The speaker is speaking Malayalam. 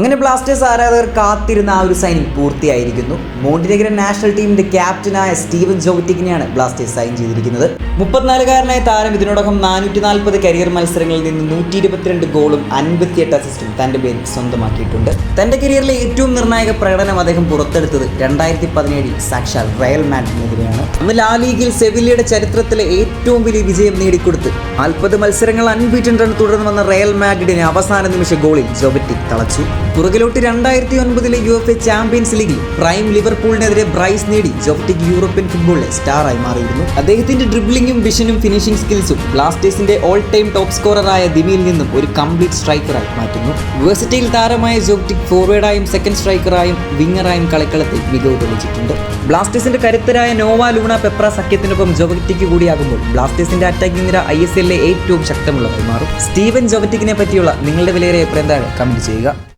അങ്ങനെ ബ്ലാസ്റ്റേഴ്സ് ആരാധകർ കാത്തിരുന്ന ആ ഒരു സൈനിങ് പൂർത്തിയായിരിക്കുന്നു. മോണ്ടിനെഗ്രൻ നാഷണൽ ടീമിന്റെ ക്യാപ്റ്റനായ സ്റ്റീവൻ ജോവറ്റിക്കിനെയാണ് ബ്ലാസ്റ്റേഴ്സ് സൈൻ ചെയ്തിരിക്കുന്നത്. മുപ്പത്തിനാലുകാരനായ താരം ഇതിനോടകം നാനൂറ്റി നാൽപ്പത് കരിയർ മത്സരങ്ങളിൽ നിന്ന് നൂറ്റി ഇരുപത്തിരണ്ട് ഗോളും അൻപത്തിയെട്ട് അസിസ്റ്റും തന്റെ പേരിൽ സ്വന്തമാക്കിയിട്ടുണ്ട്. തന്റെ കരിയറിലെ ഏറ്റവും നിർണായക പ്രകടനം അദ്ദേഹം പുറത്തെടുത്തത് രണ്ടായിരത്തി പതിനേഴിൽ സാക്ഷാൽ റയൽ മാഡ്രിഡിനെതിരെയാണ്. അന്ന് ലാ ലീഗിൽ സെവില്ലയുടെ ചരിത്രത്തിലെ ഏറ്റവും വലിയ വിജയം നേടിക്കൊടുത്ത് നാൽപ്പത് മത്സരങ്ങൾ അൺബീറ്റൻ റൺ തുടർന്ന് വന്ന റയൽ മാഡ്രിഡിനെ അവസാന നിമിഷ ഗോളിൽ ജോബറ്റിക് തളച്ചു. പുറകിലോട്ട് രണ്ടായിരത്തി ഒൻപതിലെ യു എഫ് എ ചാമ്പ്യൻസ് ലീഗിൽ പ്രൈം ലിവർപൂളിനെതിരെ ബ്രൈസ് നേടി ജോപ്റ്റിക് യൂറോപ്യൻ ഫുട്ബോളിലെ സ്റ്റാറായി മാറിയിരുന്നു. അദ്ദേഹത്തിന്റെ ഡ്രിബ്ലിംഗും വിഷനും ഫിനിഷിംഗ് സ്കിൽസും ബ്ലാസ്റ്റേഴ്സിന്റെ ഓൾ ടൈം ടോപ്പ് സ്കോററായ ദിമിയിൽ നിന്നും ഒരു കംപ്ലീറ്റ് സ്ട്രൈക്കറായി മാറ്റുന്നു. യൂണിവേഴ്സിറ്റിയിൽ താരമായ ജോപ്റ്റിക് ഫോർവേഡായും സെക്കൻഡ് സ്ട്രൈക്കറായും വിങ്ങറായും കളിക്കളത്തിൽ മികവ് തെളിയിച്ചിട്ടുണ്ട്. ബ്ലാസ്റ്റേഴ്സിന്റെ കരുത്തരായ നോവ ലൂണ പെപ്ര സഖ്യത്തിനൊപ്പം ജോവറ്റിക്ക് കൂടിയാകുമ്പോൾ ബ്ലാസ്റ്റേഴ്സിന്റെ അറ്റാക്കിംഗ് നിര ഐ എസ് എല്ലിലെ ഏറ്റവും ശക്തമുള്ളതായി മാറും. സ്റ്റീവൻ ജോവറ്റിക്കിനെ പറ്റിയുള്ള നിങ്ങളുടെ വിലയേറിയ അഭിപ്രായം കമന്റ് ചെയ്യുക.